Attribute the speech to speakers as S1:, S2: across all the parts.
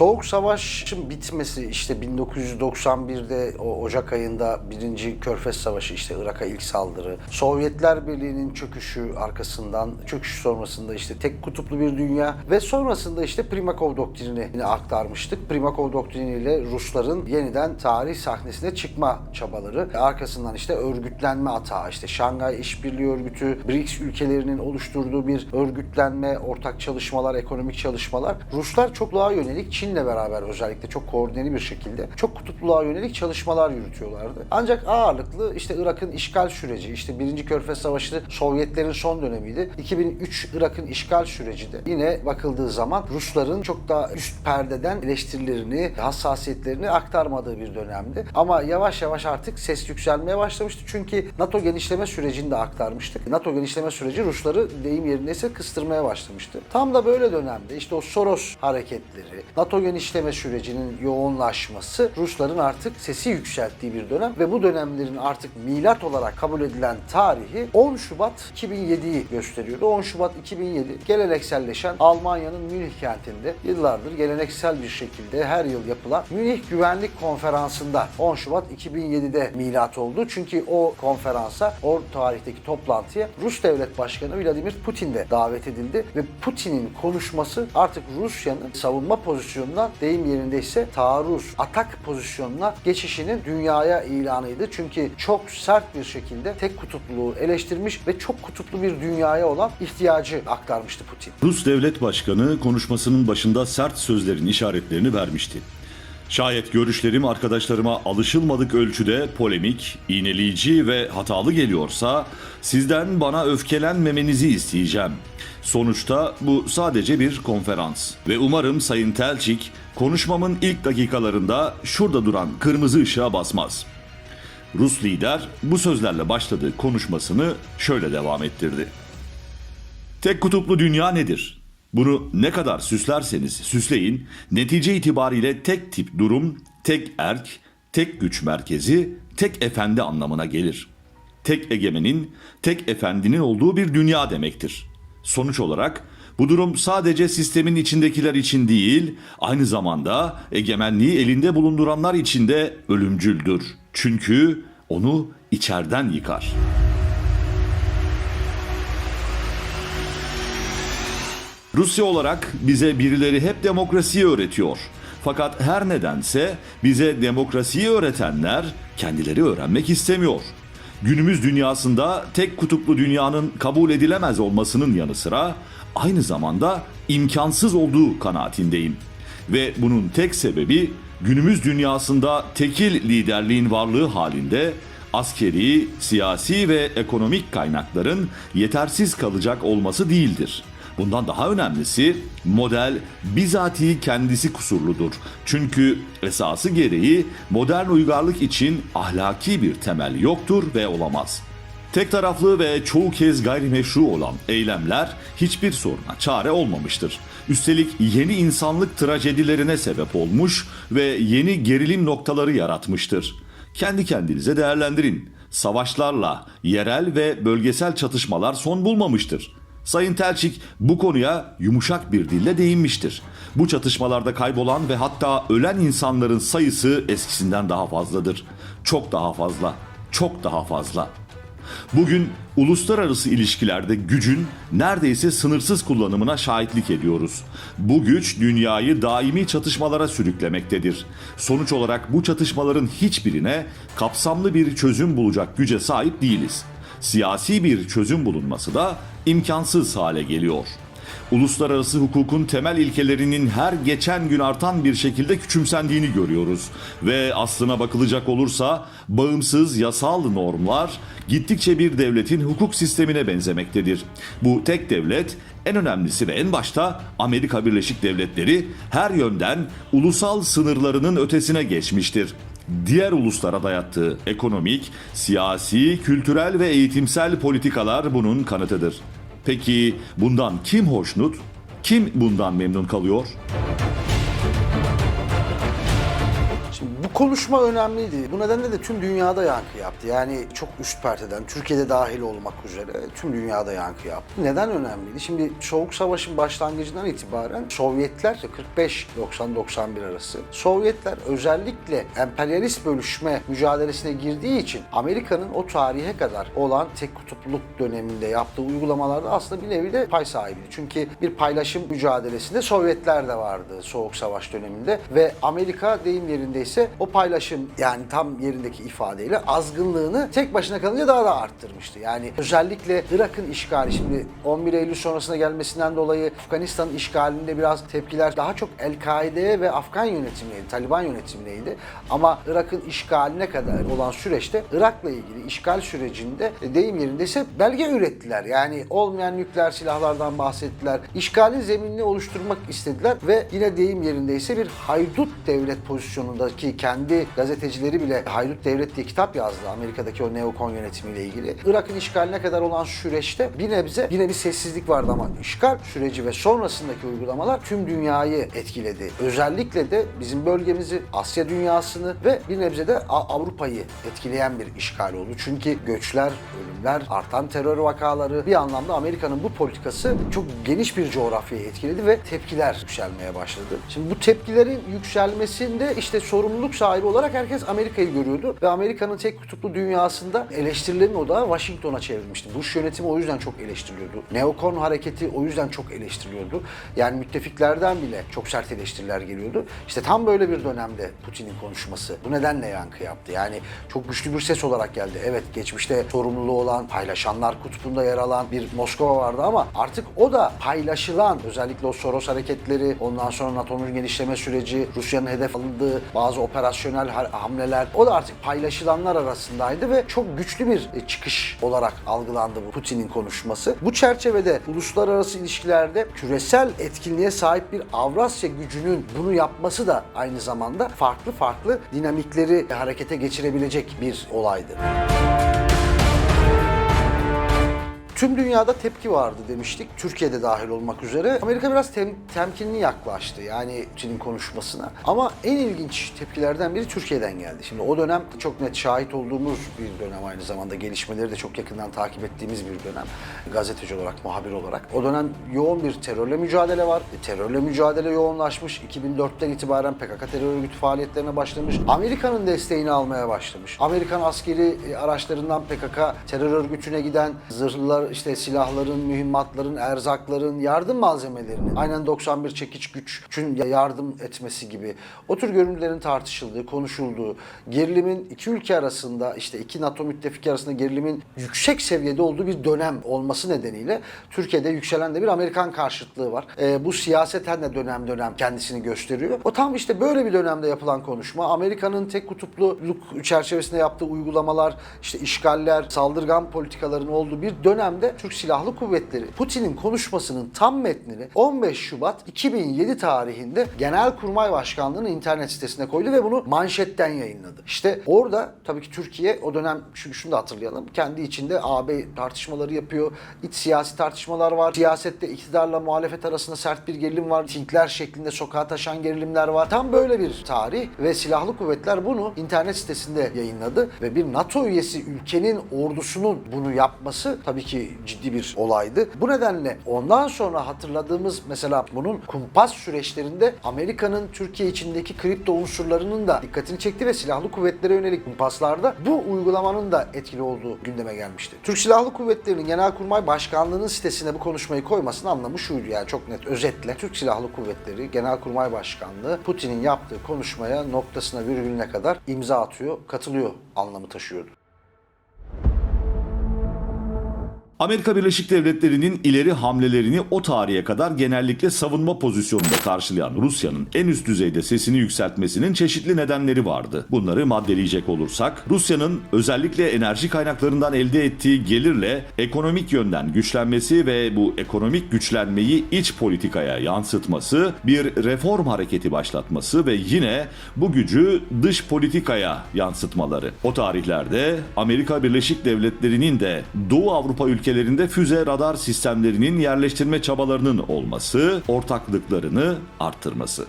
S1: Soğuk Savaş'ın bitmesi işte 1991'de o Ocak ayında birinci Körfez Savaşı işte Irak'a ilk saldırı, Sovyetler Birliği'nin çöküşü arkasından, çöküş sonrasında işte tek kutuplu bir dünya ve sonrasında işte Primakov doktrinini aktarmıştık. Primakov doktriniyle Rusların yeniden tarih sahnesine çıkma çabaları. Arkasından işte örgütlenme atağı, işte Şangay İşbirliği Örgütü, BRICS ülkelerinin oluşturduğu bir örgütlenme, ortak çalışmalar, ekonomik çalışmalar. Ruslar çok daha yönelik Çin'le beraber özellikle çok koordineli bir şekilde çok kutupluluğa yönelik çalışmalar yürütüyorlardı. Ancak ağırlıklı işte Irak'ın işgal süreci, işte 1. Körfez Savaşı Sovyetlerin son dönemiydi. 2003 Irak'ın işgal süreci de yine bakıldığı zaman Rusların çok daha üst perdeden eleştirilerini, hassasiyetlerini aktarmadığı bir dönemdi. Ama yavaş yavaş artık ses yükselmeye başlamıştı. Çünkü NATO genişleme sürecini de aktarmıştık. NATO genişleme süreci Rusları deyim yerindeyse kıstırmaya başlamıştı. Tam da böyle dönemde işte o Soros hareketleri, NATO genişleme sürecinin yoğunlaşması Rusların artık sesi yükselttiği bir dönem ve bu dönemlerin artık milat olarak kabul edilen tarihi 10 Şubat 2007'yi gösteriyordu. 10 Şubat 2007 gelenekselleşen Almanya'nın Münih kentinde yıllardır geleneksel bir şekilde her yıl yapılan Münih Güvenlik Konferansı'nda 10 Şubat 2007'de milat oldu. Çünkü o konferansa, o tarihteki toplantıya Rus Devlet Başkanı Vladimir Putin de davet edildi ve Putin'in konuşması artık Rusya'nın savunma pozisyonundan deyim yerindeyse taarruz, atak pozisyonuna geçişinin dünyaya ilanıydı. Çünkü çok sert bir şekilde tek kutupluluğu eleştirmiş ve çok kutuplu bir dünyaya olan ihtiyacı aktarmıştı Putin.
S2: Rus Devlet Başkanı konuşmasının başında sert sözlerin işaretlerini vermişti. Şayet görüşlerim arkadaşlarıma alışılmadık ölçüde polemik, iğneleyici ve hatalı geliyorsa sizden bana öfkelenmemenizi isteyeceğim. Sonuçta bu sadece bir konferans ve umarım Sayın Telçik konuşmamın ilk dakikalarında şurada duran kırmızı ışığa basmaz. Rus lider bu sözlerle başladığı konuşmasını şöyle devam ettirdi. Tek kutuplu dünya nedir? Bunu ne kadar süslerseniz süsleyin, netice itibariyle tek tip durum, tek erk, tek güç merkezi, tek efendi anlamına gelir. Tek egemenin, tek efendinin olduğu bir dünya demektir. Sonuç olarak bu durum sadece sistemin içindekiler için değil, aynı zamanda egemenliği elinde bulunduranlar için de ölümcüldür. Çünkü onu içerden yıkar.'' Rusya olarak bize birileri hep demokrasiyi öğretiyor. Fakat her nedense bize demokrasiyi öğretenler kendileri öğrenmek istemiyor. Günümüz dünyasında tek kutuplu dünyanın kabul edilemez olmasının yanı sıra aynı zamanda imkansız olduğu kanaatindeyim. Ve bunun tek sebebi günümüz dünyasında tekil liderliğin varlığı halinde askeri, siyasi ve ekonomik kaynakların yetersiz kalacak olması değildir. Bundan daha önemlisi model bizatihi kendisi kusurludur. Çünkü esası gereği modern uygarlık için ahlaki bir temel yoktur ve olamaz. Tek taraflı ve çoğu kez gayrimeşru olan eylemler hiçbir soruna çare olmamıştır. Üstelik yeni insanlık trajedilerine sebep olmuş ve yeni gerilim noktaları yaratmıştır. Kendi kendinize değerlendirin. Savaşlarla yerel ve bölgesel çatışmalar son bulmamıştır. Sayın Telçik bu konuya yumuşak bir dille değinmiştir. Bu çatışmalarda kaybolan ve hatta ölen insanların sayısı eskisinden daha fazladır. Çok daha fazla. Çok daha fazla. Bugün uluslararası ilişkilerde gücün neredeyse sınırsız kullanımına şahitlik ediyoruz. Bu güç dünyayı daimi çatışmalara sürüklemektedir. Sonuç olarak bu çatışmaların hiçbirine kapsamlı bir çözüm bulacak güce sahip değiliz. Siyasi bir çözüm bulunması da imkansız hale geliyor. Uluslararası hukukun temel ilkelerinin her geçen gün artan bir şekilde küçümsendiğini görüyoruz ve aslına bakılacak olursa bağımsız yasal normlar gittikçe bir devletin hukuk sistemine benzemektedir. Bu tek devlet en önemlisi ve en başta Amerika Birleşik Devletleri her yönden ulusal sınırlarının ötesine geçmiştir diğer uluslara dayattığı ekonomik, siyasi, kültürel ve eğitimsel politikalar bunun kanıtıdır. Peki bundan kim hoşnut? Kim bundan memnun kalıyor?
S1: Konuşma önemliydi. Bu nedenle de tüm dünyada yankı yaptı. Yani çok üst perdeden, Türkiye'de dahil olmak üzere tüm dünyada yankı yaptı. Neden önemliydi? Şimdi Soğuk Savaş'ın başlangıcından itibaren Sovyetler 45-90-91 arası Sovyetler özellikle emperyalist bölüşme mücadelesine girdiği için Amerika'nın o tarihe kadar olan tek kutupluluk döneminde yaptığı uygulamalarda aslında bir nevi de pay sahibiydi. Çünkü bir paylaşım mücadelesinde Sovyetler de vardı Soğuk Savaş döneminde ve Amerika deyim yerindeyse o paylaşım yani tam yerindeki ifadeyle azgınlığını tek başına kalınca daha da arttırmıştı. Yani özellikle Irak'ın işgali şimdi 11 Eylül sonrasına gelmesinden dolayı Afganistan'ın işgalinde biraz tepkiler daha çok El-Kaide'ye ve Afgan yönetimiydi, Taliban yönetimindeydi. Ama Irak'ın işgaline kadar olan süreçte Irak'la ilgili işgal sürecinde deyim yerindeyse belge ürettiler. Yani olmayan nükleer silahlardan bahsettiler. İşgalin zeminini oluşturmak istediler ve yine deyim yerindeyse bir haydut devlet pozisyonundaki kendi gazetecileri bile haydut devlet diye kitap yazdı Amerika'daki o neokon yönetimiyle ilgili. Irak'ın işgaline kadar olan süreçte bir nebze yine bir sessizlik vardı ama işgal süreci ve sonrasındaki uygulamalar tüm dünyayı etkiledi. Özellikle de bizim bölgemizi, Asya dünyasını ve bir nebze de Avrupa'yı etkileyen bir işgal oldu. Çünkü göçler, ölümler, artan terör vakaları bir anlamda Amerika'nın bu politikası çok geniş bir coğrafyayı etkiledi ve tepkiler yükselmeye başladı. Şimdi bu tepkilerin yükselmesinde işte sorumluluk sahibi olarak herkes Amerika'yı görüyordu ve Amerika'nın tek kutuplu dünyasında eleştirilerin odağı Washington'a çevrilmişti. Bush yönetimi o yüzden çok eleştiriliyordu. Neokon hareketi o yüzden çok eleştiriliyordu. Yani müttefiklerden bile çok sert eleştiriler geliyordu. İşte tam böyle bir dönemde Putin'in konuşması bu nedenle yankı yaptı. Yani çok güçlü bir ses olarak geldi. Evet geçmişte sorumluluğu olan, paylaşanlar kutbunda yer alan bir Moskova vardı ama artık o da paylaşılan özellikle o Soros hareketleri, ondan sonra NATO'nun genişleme süreci, Rusya'nın hedef alındığı bazı operasyonel ha- hamleler o da artık paylaşılanlar arasındaydı ve çok güçlü bir e, çıkış olarak algılandı bu Putin'in konuşması. Bu çerçevede uluslararası ilişkilerde küresel etkinliğe sahip bir Avrasya gücünün bunu yapması da aynı zamanda farklı farklı dinamikleri harekete geçirebilecek bir olaydı. Tüm dünyada tepki vardı demiştik. Türkiye'de dahil olmak üzere. Amerika biraz tem- temkinli yaklaştı yani Putin'in konuşmasına. Ama en ilginç tepkilerden biri Türkiye'den geldi. Şimdi o dönem çok net şahit olduğumuz bir dönem aynı zamanda. Gelişmeleri de çok yakından takip ettiğimiz bir dönem. Gazeteci olarak, muhabir olarak. O dönem yoğun bir terörle mücadele var. E, terörle mücadele yoğunlaşmış. 2004'ten itibaren PKK terör örgütü faaliyetlerine başlamış. Amerika'nın desteğini almaya başlamış. Amerikan askeri e, araçlarından PKK terör örgütüne giden zırhlar, işte silahların, mühimmatların, erzakların, yardım malzemelerinin aynen 91 çekiç güçün yardım etmesi gibi o tür görüntülerin tartışıldığı, konuşulduğu, gerilimin iki ülke arasında işte iki NATO müttefiki arasında gerilimin yüksek seviyede olduğu bir dönem olması nedeniyle Türkiye'de yükselen de bir Amerikan karşıtlığı var. Ee, bu siyaseten de dönem dönem kendisini gösteriyor. O tam işte böyle bir dönemde yapılan konuşma. Amerika'nın tek kutupluluk çerçevesinde yaptığı uygulamalar, işte işgaller, saldırgan politikaların olduğu bir dönemde Türk Silahlı Kuvvetleri Putin'in konuşmasının tam metnini 15 Şubat 2007 tarihinde Genelkurmay Başkanlığı'nın internet sitesine koydu ve bunu manşetten yayınladı. İşte orada tabii ki Türkiye o dönem şunu, şunu da hatırlayalım. Kendi içinde AB tartışmaları yapıyor. İç siyasi tartışmalar var. Siyasette iktidarla muhalefet arasında sert bir gerilim var. Tinkler şeklinde sokağa taşan gerilimler var. Tam böyle bir tarih ve silahlı kuvvetler bunu internet sitesinde yayınladı ve bir NATO üyesi ülkenin ordusunun bunu yapması tabii ki ciddi bir olaydı. Bu nedenle ondan sonra hatırladığımız mesela bunun kumpas süreçlerinde Amerika'nın Türkiye içindeki kripto unsurlarının da dikkatini çekti ve silahlı kuvvetlere yönelik kumpaslarda bu uygulamanın da etkili olduğu gündeme gelmişti. Türk Silahlı Kuvvetleri'nin Genelkurmay Başkanlığı'nın sitesine bu konuşmayı koymasının anlamı şuydu yani çok net özetle. Türk Silahlı Kuvvetleri Genelkurmay Başkanlığı Putin'in yaptığı konuşmaya noktasına virgülüne kadar imza atıyor, katılıyor anlamı taşıyordu.
S2: Amerika Birleşik Devletleri'nin ileri hamlelerini o tarihe kadar genellikle savunma pozisyonunda karşılayan Rusya'nın en üst düzeyde sesini yükseltmesinin çeşitli nedenleri vardı. Bunları maddeleyecek olursak, Rusya'nın özellikle enerji kaynaklarından elde ettiği gelirle ekonomik yönden güçlenmesi ve bu ekonomik güçlenmeyi iç politikaya yansıtması, bir reform hareketi başlatması ve yine bu gücü dış politikaya yansıtmaları. O tarihlerde Amerika Birleşik Devletleri'nin de Doğu Avrupa ülkelerinde füze radar sistemlerinin yerleştirme çabalarının olması, ortaklıklarını arttırması.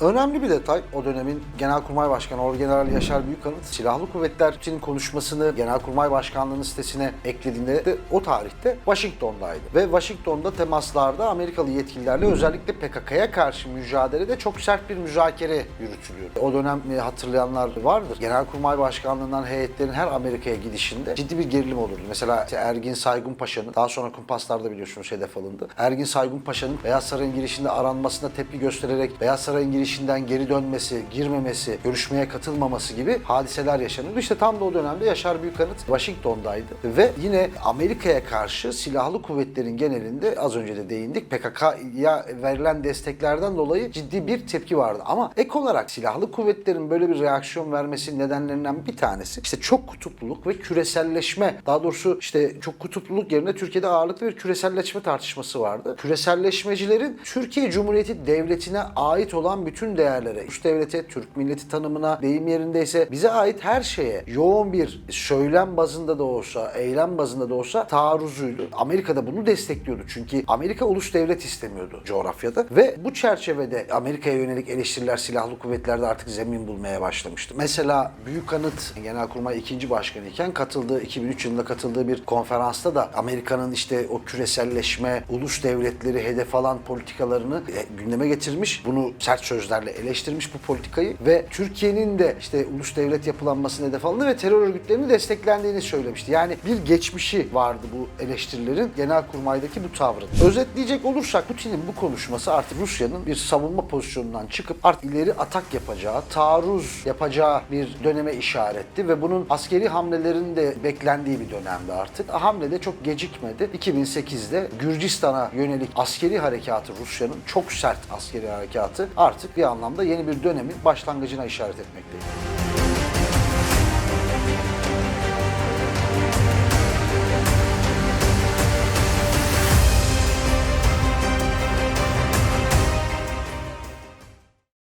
S1: Önemli bir detay o dönemin Genelkurmay Başkanı Orgeneral Yaşar Büyükanıt silahlı kuvvetler Putin'in konuşmasını Genelkurmay Başkanlığı'nın sitesine eklediğinde de o tarihte Washington'daydı. Ve Washington'da temaslarda Amerikalı yetkililerle özellikle PKK'ya karşı mücadelede çok sert bir müzakere yürütülüyordu. O dönem e, hatırlayanlar vardır. Genelkurmay Başkanlığı'ndan heyetlerin her Amerika'ya gidişinde ciddi bir gerilim olurdu. Mesela Ergin Saygun Paşa'nın daha sonra kumpaslarda biliyorsunuz hedef alındı. Ergin Saygun Paşa'nın Beyaz Saray'ın girişinde aranmasına tepki göstererek Beyaz Saray'ın girişinden geri dönmesi, girmemesi, görüşmeye katılmaması gibi hadiseler yaşanırdı. İşte tam da o dönemde Yaşar Büyükanıt Washington'daydı. Ve yine Amerika'ya karşı silahlı kuvvetlerin genelinde az önce de değindik PKK'ya verilen desteklerden dolayı ciddi bir tepki vardı. Ama ek olarak silahlı kuvvetlerin böyle bir reaksiyon vermesi nedenlerinden bir tanesi işte çok kutupluluk ve küreselleşme. Daha doğrusu işte çok kutupluluk yerine Türkiye'de ağırlıklı bir küreselleşme tartışması vardı. Küreselleşmecilerin Türkiye Cumhuriyeti Devleti'ne ait olan bütün değerlere, üst devlete, Türk milleti tanımına, deyim yerindeyse bize ait her şeye yoğun bir söylem bazında da olsa, eylem bazında da olsa taarruzuydu. Amerika da bunu destekliyordu. Çünkü Amerika ulus devlet istemiyordu coğrafyada ve bu çerçevede Amerika'ya yönelik eleştiriler silahlı kuvvetlerde artık zemin bulmaya başlamıştı. Mesela Büyük Anıt Genelkurmay 2. Başkanı iken katıldığı 2003 yılında katıldığı bir konferansta da Amerika'nın işte o küreselleşme, ulus devletleri hedef alan politikalarını e, gündeme getirmiş. Bunu sert sözlerle eleştirmiş bu politikayı ve Türkiye'nin de işte ulus devlet yapılanmasını hedef alındı ve terör örgütlerinin desteklendiğini söylemişti. Yani bir geçmişi vardı bu eleştirilerin Genelkurmay'daki bu tavrın. Özetleyecek olursak Putin'in bu konuşması artık Rusya'nın bir savunma pozisyonundan çıkıp artık ileri atak yapacağı, taarruz yapacağı bir döneme işaretti ve bunun askeri hamlelerin de beklendiği bir dönemde artık. Hamle de çok gecikmedi. 2008'de Gürcistan'a yönelik askeri harekatı Rusya'nın çok sert askeri harekatı artık anlamda yeni bir dönemin başlangıcına işaret etmekteydi.